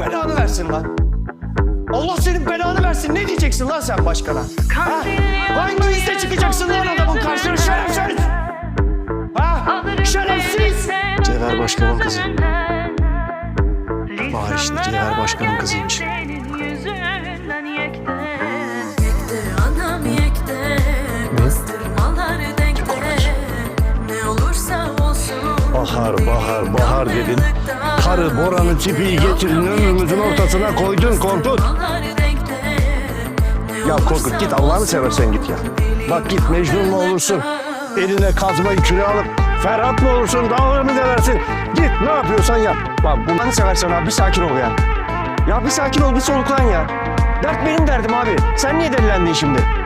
versin lan. Allah senin belanı versin. Ne diyeceksin lan sen başkana? Ha? Hangi yüzle çıkacaksın lan adamın karşısına şerefsiz? Ha? Şerefsiz! Cevher Başkan'ın kızı. Bahar işte Cevher Başkan'ın kızıymış. Bahar, bahar, bahar dedin. Karı Boran'ın tipiyi getirin önümüzün ortasına koydun Korkut. Ya Korkut git Allah'ını seversen git ya. Bak git Mecnun mu olursun? Eline kazmayı küre alıp Ferhat mı olursun? Dağları mı delersin? Git ne yapıyorsan yap. Bak bunu seversen abi bir sakin ol ya. Ya bir sakin ol bir soluklan ya. Dert benim derdim abi. Sen niye delilendin şimdi?